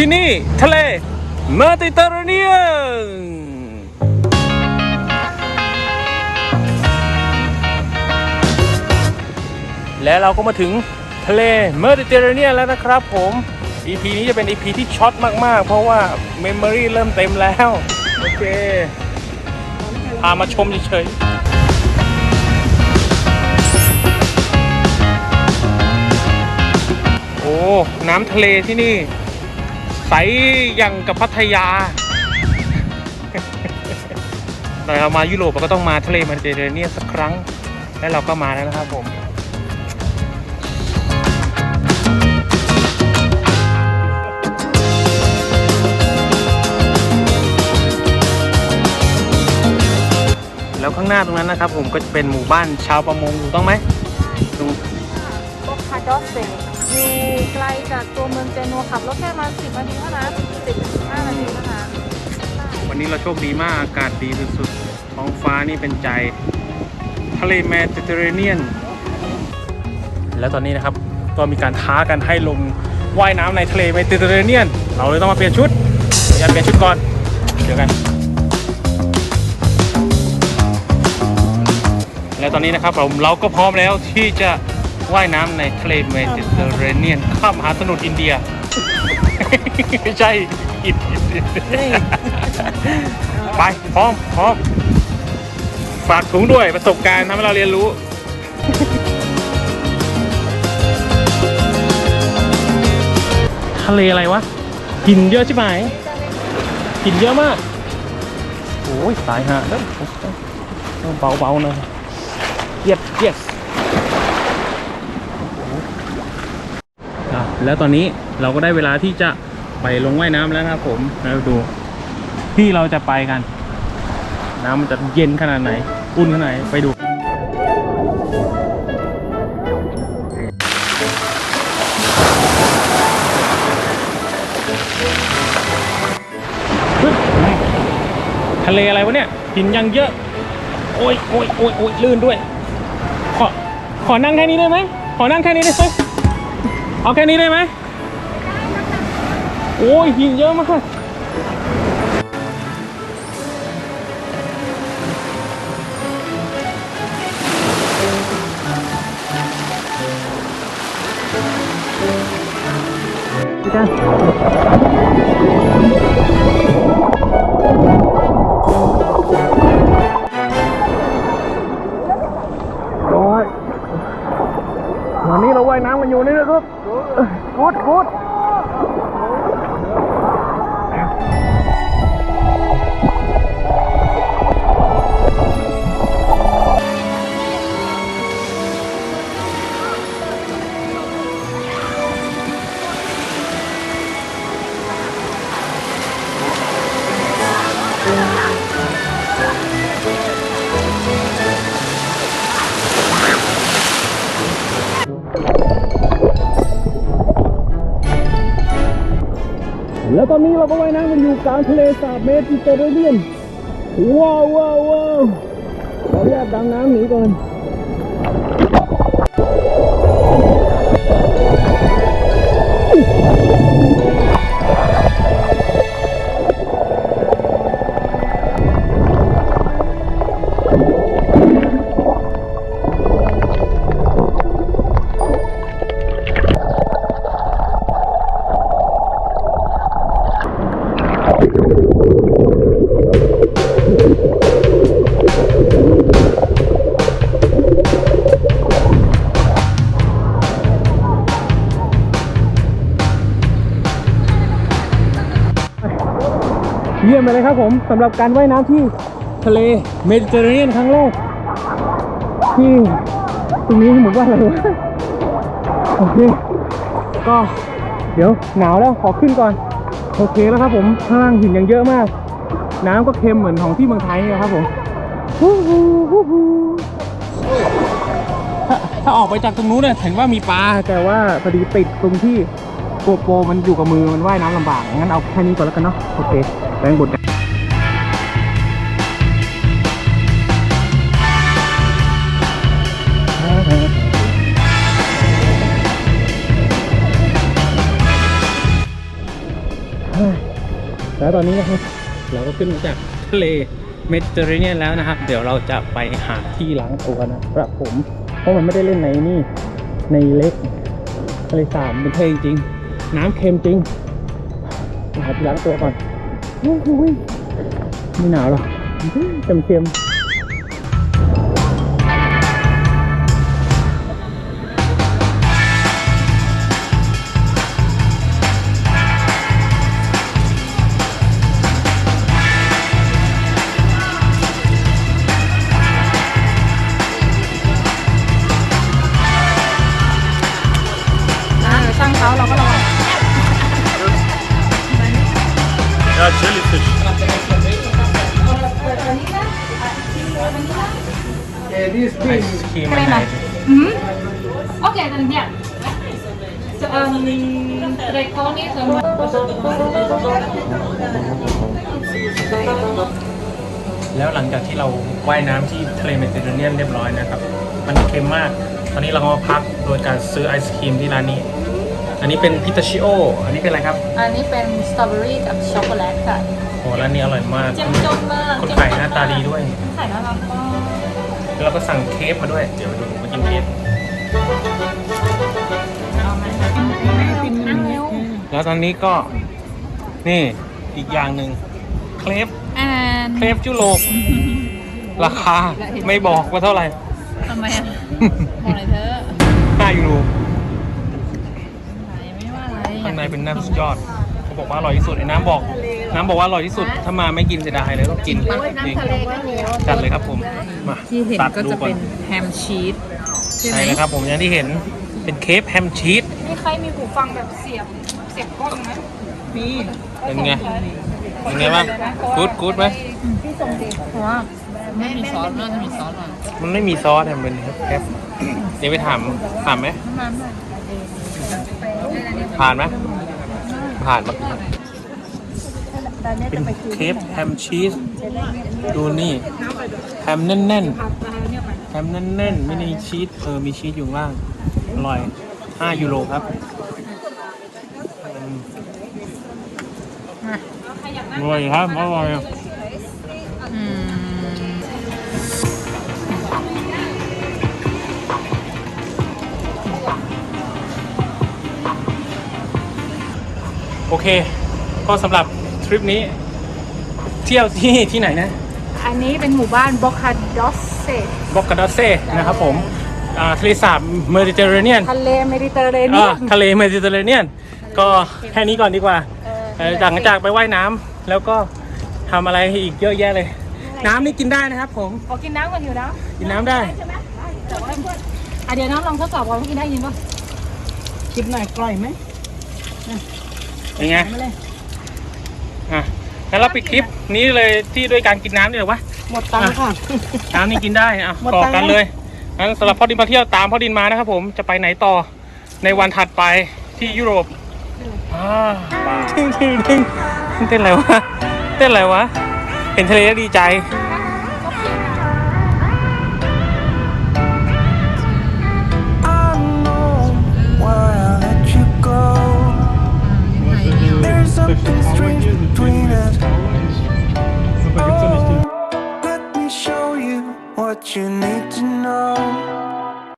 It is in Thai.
ที่นี่ทะเลเมอร์ติเตอร์เรเนียนและเราก็มาถึงทะเลเมอร์ติเตอร์เรเนียนแล้วนะครับผม EP นี้จะเป็น EP ที่ช็อตมาก ๆ เพราะว่าเมมโมรีเริ่มเต็มแล้ว โอเค พามาชมเฉยๆโอ้ น้ำทะเลที่นี่ ใสอย่างกับพัทยาเรามายุโรปเราก็ต้องมาทะเลมดิเตอเรเนียสักครั้ง และเราก็มาแล้วนะครับผมแล้วข้างหน้าตรงนั้นนะครับผมก็จะเป็นหมู่บ้านชาวประมงถูกต้องไหมตรงโบคาดเซ อยู่ไกลจากตัวเมืองเจนัวขับรถแค่มา10นาทีเท่านั้น10-15นาทีเท่านั้นวันนี้เราโชคดีมากอากาศดีสุดๆท้องฟ้านี่เป็นใจ ทะเลเมดิเตอร์เรเนียน แล้วตอนนี้นะครับก็มีการท้ากันให้ลงว่ายน้ำในทะเลเมดิเตอร์เรเนียน เราเลยต้องมาเปลี่ยนชุดออนุญาเปลี่ยนชุดก่อนเจอกันและตอนนี้นะครับผมเราก็พร้อมแล้วที่จะ ว่ายน้ำในทะเลเมดิเตอร์เรเนียนข้ามมหาสมุทรอินเดีย ไม่ใช่อิดไปพร้อมพร้อมฝากถุงด้วยประสบการณ์ทำให้เราเรียนรู้ทะเลอะไรวะหินเยอะใช่ไหมหินเยอะมากโอ้ยตายฮะเด้อเบาๆหน่อยเย็บเย็บ แล้วตอนนี้เราก็ได้เวลาที่จะไปลงว่ายน้ำแล้วนะครับผมแล้วดู ที่เราจะไปกัน น้ำมันจะเย็นขนาดไหน อุ่นขนาดไหนไปดูทะเลอะไรวะเนี่ยหินยังเยอะ โอ้ยโอ้ยโอ้ยโอ้ยลื่นด้วย ขอ ขอนั่งแค่นี้ได้ไหม ขอนั่งแค่นี้ได้ไหม เอาแค่นี้ได้ไหมโอ้ยหินเยอะมากพี่ แล้วตอนนี้เราก็ว่ายน้ำกันอยู่กลางทะเลสาบเมดิเตอร์เรเนียนว้าวว้าวว้าวขออนุญาตดำน้ำหนีก่อน เยี่ยมไปเลยครับผมสำหรับการว่ายน้ำที่ทะเลเมดิเตอร์เรเนียนครั้งแรกที่ตรงนี้เหมือนว่าอะไรวะโอเคก็เดี๋ยวหนาวแล้วขอขึ้นก่อน โอเคแล้วครับผมข้างล่างหินยังเยอะมาก น้ำก็เค็มเหมือนของที่เมืองไทยนี่ครับผมฮู้ฮู้ฮู้ฮู้ถ้าถ้าออกไปจากตรงนู้นเนี่ยเห็นว่ามีปลาแต่ว่าพอดีติดตรงที่ โกโปรมันอยู่กับมือมันว่ายน้ำลำบาก งั้นเอาแค่นี้ก่อนแล้วกันเนาะ โอเคแบงค์บดแล้วตอนนี้นะครับเราก็ขึ้นมาจากทะเลเมดิเตอร์เรเนียนแล้วนะครับ เดี๋ยวเราจะไปหาที่ล้างตัวนะครับผม เพราะมันไม่ได้เล่นในนี่ในเล็กทะเลสาบเป็นเท่จริง น้ำเค็มจริงหาที่ล้างตัวก่อนโอ้ยหไม่หนาวหรอกเต็มเค็ม ไอศครีมมันไหน Oké, dan ja. Um, draconisch. แล้วหลังจากที่เราว่ายน้ำที่ทะเลเมดิเตอร์เรเนียนเรียบร้อยนะครับ มันเค็มมาก ตอนนี้เราก็มาพักโดยการซื้อไอศครีมที่ร้านนี้ อันนี้เป็นพิตาชิโอ อันนี้เป็นอะไรครับ อันนี้เป็นสตรอเบอรี่กับช็อกโกแลตค่ะโอ้ ร้านนี้อร่อยมากเจ้มจนมากคนขายหน้าตาดีด้วยไข่น่ารักมากแล้วเราก็สั่งเค้กมาด้วย เดี๋ยวมาดูมากินเค้กเอาไหมนั่งเร็วแล้วตอนนี้ก็นี่อีกอย่างหนึ่งเคลปอ่านเคลปจุโรปราคาไม่บอกว่าเท่าไหร่ทำไมอะบอกเลยเธอ5ยูโรไม่ว่าอะไรข้างในเป็นน้ำสุดยอด เขาบอกว่าอร่อยที่สุดไอ้น้ำบอก น้ำบอกว่าอร่อยที่สุด ถ้ามาไม่กินเสียดายเลยต้องกินนี่น้ำทะเลก็มีจัดเลยครับผมมาที่เห็นตัดก็ดูจะก่อเป็นแฮมชีสใช่ไหมใช่เลยครับผมอย่างที่เห็นเป็นเคฟแฮมชีสมีใครมีหูฟังแบบเสียบเสียบกล้องไหมมีเป็นไงเป็นไงบ้างกู๊ดกู๊ดไหมพี่ส่งดิเพราะว่าไม่มีซอสน่าจะมีซอสหน่อยมันไม่มีซอสอะมันเป็นแคฟเดี๋ยวไปถามถามไหมน้ำหน่อยผ่านไห มผ่านปะเป็นเคฟแฮมชีสดูนี่แฮมแน่นๆแฮมแน่นๆไม่ได้มีชีสเออมีชีสอยู่ข้างล่างอร่อย 5 ยูโรครับอืมอร่อยครับอร่อย อืมโอเค ก็สำหรับ ทริปนี้ เที่ยวที่ที่ไหนนะอันนี้เป็นหมู่บ้านบอคาดอสเซบอกกาดอเซ่นะครับผมอ่าทะเลสาบเมดิเตอร์เรเนียนทะเลเมดิเตอร์เรเนีอ่ายนทะเลเมดิเตอร์เรเนียนก็แค่นี้ก่อนดีกว่าเอ่อหลังจากไปว่ายน้ำแล้วก็ทำอะไรอีกเยอะแยะเลย น้ำนี่กินได้นะครับผม ขอกินน้ำก่อนอยู่นะกินน้ำได้ ใช่ไหมแต่ว่าอะเดี๋ยวน้องลองทดสอบก่อนว่ากินได้ยินป่ะคิดหน่อยกล่อยไหมเป็นไงไม่เลย อะงั้นเราปิดคลิปนี้เลยที่ด้วยการกินน้ำดีกว่าหมดตังค์ค่ะ น้ำนี่กินได้อะหมดต่อตังค์ กันเลยงั้นสำหรับพ่อดินมาเที่ยวตามพ่อดินมานะครับผมจะไปไหนต่อในวันถัดไปที่ยุโรปอ่าทิ้งทิ้งทิ้งเต้นอะไรวะเต้นอะไรวะ เห็นทะเลแล้วดีใจเ